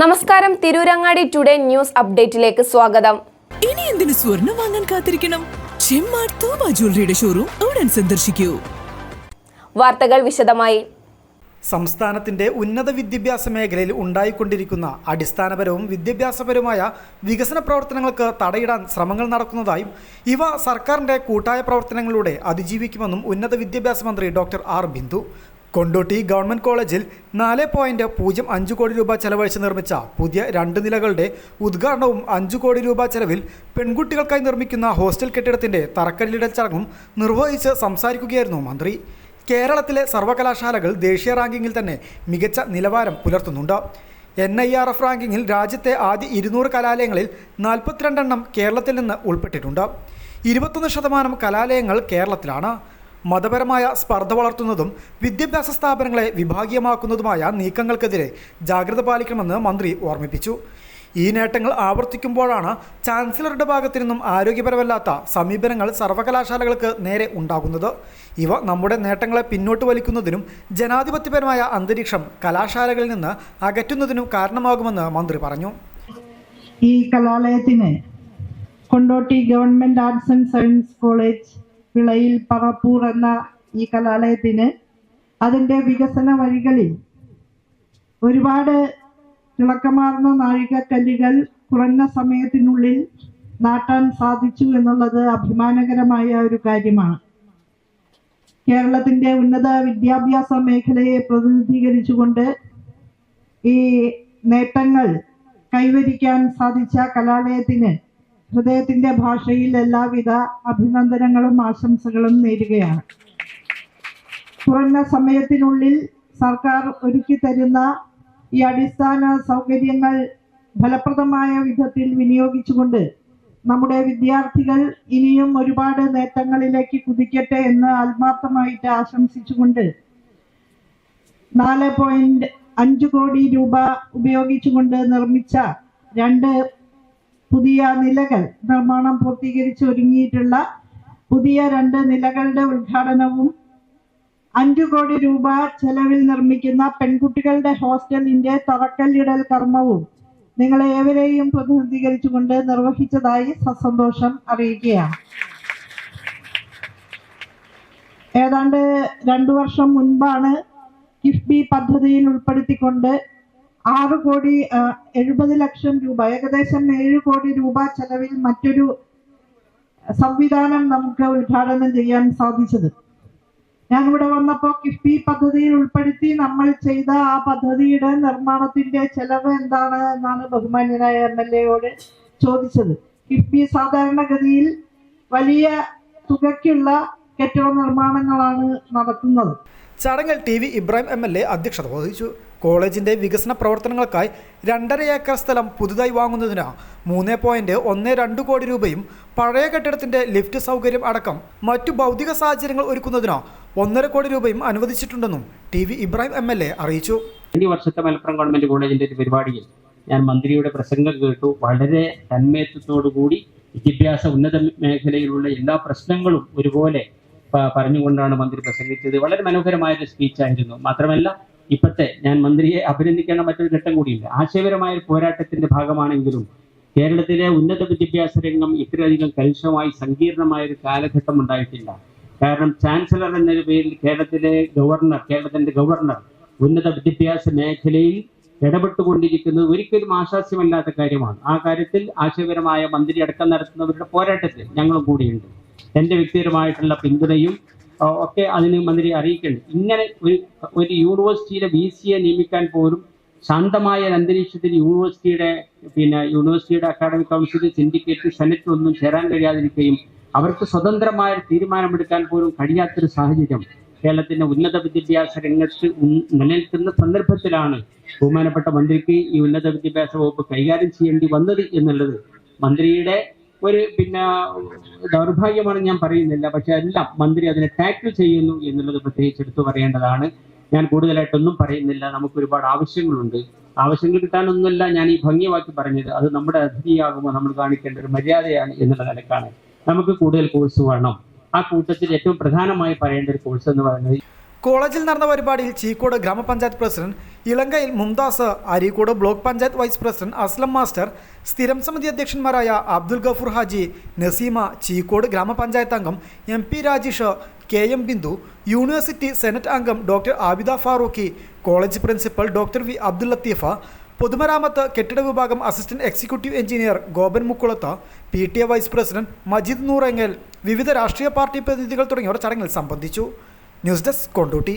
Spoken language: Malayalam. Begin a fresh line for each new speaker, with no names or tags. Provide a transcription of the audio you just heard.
നമസ്കാരം. തിരൂരങ്ങാടി ടുഡേ ന്യൂസ് അപ്ഡേറ്റിലേക്ക് സ്വാഗതം.
ഇനി എന്തിനു സ്വർണം വാങ്ങാൻ കാത്തിരിക്കണം? ചെമ്മാർ തോമ ജ്വല്ലറിയുടെ ഷോറൂം ഉടൻ സന്ദർശിക്കൂ.
വാർത്തകൾ വിശദമായി.
സംസ്ഥാനത്തിന്റെ ഉന്നത വിദ്യാഭ്യാസ മേഖലയിൽ ഉണ്ടായിക്കൊണ്ടിരിക്കുന്ന അടിസ്ഥാനപരവും വിദ്യാഭ്യാസപരവുമായ വികസന പ്രവർത്തനങ്ങൾക്ക് തടയിടാൻ ശ്രമങ്ങൾ നടക്കുന്നതായും ഇവ സർക്കാരിന്റെ കൂട്ടായ പ്രവർത്തനങ്ങളിലൂടെ അതിജീവിക്കുമെന്നും ഉന്നത വിദ്യാഭ്യാസ മന്ത്രി doctor R Bindu Kondotty government കോളേജിൽ നാല് പോയിന്റ് പൂജ്യം അഞ്ച് കോടി രൂപ ചെലവഴിച്ച് നിർമ്മിച്ച പുതിയ രണ്ട് നിലകളുടെ ഉദ്ഘാടനവും അഞ്ച് കോടി രൂപ ചെലവിൽ പെൺകുട്ടികൾക്കായി നിർമ്മിക്കുന്ന ഹോസ്റ്റൽ കെട്ടിടത്തിന്റെ തറക്കല്ലിടൽ ചടങ്ങും നിർവഹിച്ച് സംസാരിക്കുകയായിരുന്നു മന്ത്രി. കേരളത്തിലെ സർവകലാശാലകൾ ദേശീയ റാങ്കിങ്ങിൽ തന്നെ മികച്ച നിലവാരം പുലർത്തുന്നുണ്ട്. എൻ ഐ ആർ എഫ് റാങ്കിങ്ങിൽ രാജ്യത്തെ ആദ്യ ഇരുന്നൂറ് കലാലയങ്ങളിൽ നാൽപ്പത്തിരണ്ടെണ്ണം കേരളത്തിൽ നിന്ന് ഉൾപ്പെട്ടിട്ടുണ്ട്. ഇരുപത്തൊന്ന് ശതമാനം കലാലയങ്ങൾ കേരളത്തിലാണ്. മതപരമായ സ്പർദ്ധ വളർത്തുന്നതും വിദ്യാഭ്യാസ സ്ഥാപനങ്ങളെ വിഭാഗീയമാക്കുന്നതുമായ നീക്കങ്ങൾക്കെതിരെ ജാഗ്രത പാലിക്കണമെന്ന് മന്ത്രി ഓർമ്മിപ്പിച്ചു. ഈ നേട്ടങ്ങൾ ആവർത്തിക്കുമ്പോഴാണ് ചാൻസലറുടെ ഭാഗത്തു നിന്നും ആരോഗ്യപരമല്ലാത്ത സമീപനങ്ങൾ സർവകലാശാലകൾക്ക് നേരെ ഉണ്ടാകുന്നത്. ഇവ നമ്മുടെ നേട്ടങ്ങളെ പിന്നോട്ട് വലിക്കുന്നതിനും ജനാധിപത്യപരമായ അന്തരീക്ഷം കലാശാലകളിൽ നിന്ന് അകറ്റുന്നതിനും കാരണമാകുമെന്ന് മന്ത്രി പറഞ്ഞു.
ഈ കലാലയത്തിന് Kondotty government arts and science college വിളയിൽ പറപ്പൂർ എന്ന ഈ കലാലയത്തിന് അതിന്റെ വികസന വഴികളിൽ ഒരുപാട് തിളക്കമാർന്ന നാഴികക്കല്ലുകൾ കുറഞ്ഞ സമയത്തിനുള്ളിൽ നാട്ടാൻ സാധിച്ചു എന്നുള്ളത് അഭിമാനകരമായ ഒരു കാര്യമാണ്. കേരളത്തിന്റെ ഉന്നത വിദ്യാഭ്യാസ മേഖലയെ പ്രതിനിധീകരിച്ചുകൊണ്ട് ഈ നേട്ടങ്ങൾ കൈവരിക്കാൻ സാധിച്ച കലാലയത്തിന് ഹൃദയത്തിന്റെ ഭാഷയിൽ എല്ലാവിധ അഭിനന്ദനങ്ങളും ആശംസകളും നേരുകയാണ്. കുറഞ്ഞ സമയത്തിനുള്ളിൽ സർക്കാർ ഒരുക്കി തരുന്ന ഈ അടിസ്ഥാന സൗകര്യങ്ങൾ ഫലപ്രദമായ വിധത്തിൽ വിനിയോഗിച്ചുകൊണ്ട് നമ്മുടെ വിദ്യാർത്ഥികൾ ഇനിയും ഒരുപാട് നേട്ടങ്ങളിലേക്ക് കുതിക്കട്ടെ എന്ന് ആത്മാർത്ഥമായിട്ട് ആശംസിച്ചുകൊണ്ട് നാല് പോയിന്റ് അഞ്ച് കോടി രൂപ ഉപയോഗിച്ചുകൊണ്ട് നിർമ്മിച്ച രണ്ട് പുതിയ നിലകൾ നിർമ്മാണം പൂർത്തീകരിച്ച് ഒരുങ്ങിയിട്ടുള്ള പുതിയ രണ്ട് നിലകളുടെ ഉദ്ഘാടനവും അഞ്ചു കോടി രൂപ ചെലവിൽ നിർമ്മിക്കുന്ന പെൺകുട്ടികളുടെ ഹോസ്റ്റലിന്റെ തറക്കല്ലിടൽ കർമ്മവും നിങ്ങളെ ഏവരെയും പ്രതിനിധീകരിച്ചുകൊണ്ട് നിർവഹിച്ചതായി സസന്തോഷം അറിയിക്കുകയാണ്. ഏതാണ്ട് രണ്ടു വർഷം മുൻപാണ് കിഫ്ബി പദ്ധതിയിൽ ഉൾപ്പെടുത്തിക്കൊണ്ട് ആറ് കോടി എഴുപത് ലക്ഷം രൂപ ഏകദേശം ഏഴ് കോടി രൂപ ചെലവിൽ മറ്റൊരു സംവിധാനം നമുക്ക് ഉദ്ഘാടനം ചെയ്യാൻ സാധിച്ചത്. ഞാൻ ഇവിടെ വന്നപ്പോൾ കിഫ്ബി പദ്ധതിയിൽ ഉൾപ്പെടുത്തി നമ്മൾ ചെയ്ത ആ പദ്ധതിയുടെ നിർമ്മാണത്തിന്റെ ചെലവ് എന്താണ് എന്നാണ് ബഹുമാന്യനായ എം എൽ എയോട് ചോദിച്ചത്. കിഫ്ബി സാധാരണഗതിയിൽ വലിയ തുകയ്ക്കുള്ള കെട്ടിട നിർമ്മാണങ്ങളാണ് നടത്തുന്നത്.
ചടങ്ങിൽ T V Ibrahim M L A അധ്യക്ഷത വഹിച്ചു. കോളേജിന്റെ വികസന പ്രവർത്തനങ്ങൾക്കായി രണ്ടര ഏക്കർ സ്ഥലം പുതുതായി വാങ്ങുന്നതിന് മൂന്ന് പോയിന്റ് ഒന്ന് രണ്ട് കോടി രൂപയും പഴയ കെട്ടിടത്തിന്റെ ലിഫ്റ്റ് സൗകര്യം അടക്കം മറ്റു ഭൗതിക സാഹചര്യങ്ങൾ ഒരുക്കുന്നതിന് ഒന്നര കോടി രൂപയും അനുവദിച്ചിട്ടുണ്ടെന്നും T V Ibrahim M L A അറിയിച്ചു.
കഴിഞ്ഞ വർഷത്തെ മലപ്പുറം ഗവൺമെന്റ് കോളേജിന്റെ ഒരു പരിപാടിയിൽ ഞാൻ മന്ത്രിയുടെ പ്രസംഗം കേട്ടു. വളരെ തന്മയത്വത്തോടു കൂടി വിദ്യാഭ്യാസ ഉന്നത മേഖലയിലുള്ള എല്ലാ പ്രശ്നങ്ങളും ഒരുപോലെ പറഞ്ഞുകൊണ്ടാണ് മന്ത്രി പ്രസംഗിച്ചത്. വളരെ മനോഹരമായ ഒരു സ്പീച്ചായിരുന്നു മാത്രമല്ല ഇപ്പോഴത്തെ ഞാൻ മന്ത്രിയെ അഭിനന്ദിക്കേണ്ട മറ്റൊരു ഘട്ടം കൂടിയുണ്ട്. ആശയപരമായ പോരാട്ടത്തിന്റെ ഭാഗമാണെങ്കിലും കേരളത്തിലെ ഉന്നത വിദ്യാഭ്യാസ രംഗം ഇത്രയധികം കലുഷമായി സങ്കീർണമായ ഒരു കാലഘട്ടം ഉണ്ടായിട്ടില്ല. കാരണം ചാൻസലർ എന്ന പേരിൽ കേരളത്തിലെ ഗവർണർ കേരളത്തിന്റെ ഗവർണർ ഉന്നത വിദ്യാഭ്യാസ മേഖലയിൽ ഇടപെട്ടുകൊണ്ടിരിക്കുന്നത് ഒരിക്കലും ആശാസ്യമല്ലാത്ത കാര്യമാണ്. ആ കാര്യത്തിൽ ആശയപരമായ മന്ത്രി അടക്കം നടത്തുന്നവരുടെ പോരാട്ടത്തിൽ ഞങ്ങളും കൂടിയുണ്ട്. എന്റെ വ്യക്തിപരമായിട്ടുള്ള പിന്തുണയും ഒക്കെ അതിന് മന്ത്രി അറിയിക്കേണ്ടത് ഇങ്ങനെ ഒരു ഒരു യൂണിവേഴ്സിറ്റിയിലെ വി സിയെ നിയമിക്കാൻ പോലും ശാന്തമായ അന്തരീക്ഷത്തിൽ യൂണിവേഴ്സിറ്റിയുടെ പിന്നെ യൂണിവേഴ്സിറ്റിയുടെ അക്കാഡമിക് കൗൺസിൽ സിൻഡിക്കേറ്റ് സെനറ്റ് ഒന്നും ചേരാൻ കഴിയാതിരിക്കുകയും അവർക്ക് സ്വതന്ത്രമായ തീരുമാനമെടുക്കാൻ പോലും കഴിയാത്തൊരു സാഹചര്യം കേരളത്തിന്റെ ഉന്നത വിദ്യാഭ്യാസ രംഗത്ത് നിലനിൽക്കുന്ന സന്ദർഭത്തിലാണ് ബഹുമാനപ്പെട്ട മന്ത്രിക്ക് ഈ ഉന്നത വിദ്യാഭ്യാസ വകുപ്പ് കൈകാര്യം ചെയ്യേണ്ടി വന്നത് എന്നുള്ളത് മന്ത്രിയുടെ ഒരു പിന്നെ ദൗർഭാഗ്യമാണ് ഞാൻ പറയുന്നില്ല. പക്ഷെ എല്ലാം മന്ത്രി അതിനെ ടാക്കിൾ ചെയ്യുന്നു എന്നുള്ളത് പ്രത്യേകിച്ച് എടുത്തു പറയേണ്ടതാണ്. ഞാൻ കൂടുതലായിട്ടൊന്നും പറയുന്നില്ല. നമുക്ക് ഒരുപാട് ആവശ്യങ്ങളുണ്ട്. ആവശ്യങ്ങൾ കിട്ടാനൊന്നുമല്ല ഞാൻ ഈ ഭംഗിവാക്കി പറഞ്ഞത്. അത് നമ്മുടെ അതിഥിയാകുമ്പോൾ നമ്മൾ കാണിക്കേണ്ട ഒരു മര്യാദയാണ് എന്നുള്ള നിലക്കാണ്. നമുക്ക് കൂടുതൽ കോഴ്സ് വേണം. ആ കൂട്ടത്തിൽ ഏറ്റവും പ്രധാനമായി പറയേണ്ട ഒരു കോഴ്സ് എന്ന് പറയുന്നത്
കോളേജിൽ നടന്ന പരിപാടിയിൽ Cheekode grama panchayat president Ilankayil Mumtaz Areekode block panchayat vice president Aslam master സ്ഥിരം സമിതി അധ്യക്ഷന്മാരായ അബ്ദുൽ ഗഫൂർ ഹാജി നസീമ ചീക്കോട് ഗ്രാമപഞ്ചായത്ത് അംഗം M P Rajesh K M Bindu university senate അംഗം doctor Abida Farooqui college principal doctor V Abdul Latheefa പൊതുമരാമത്ത് കെട്ടിട വിഭാഗം assistant executive engineer Gopan Mukkulath P T A vice president Majeed Noorengal വിവിധ രാഷ്ട്രീയ പാർട്ടി പ്രതിനിധികൾ തുടങ്ങിയവർ ചടങ്ങിൽ സംബന്ധിച്ചു. News desk Kondotty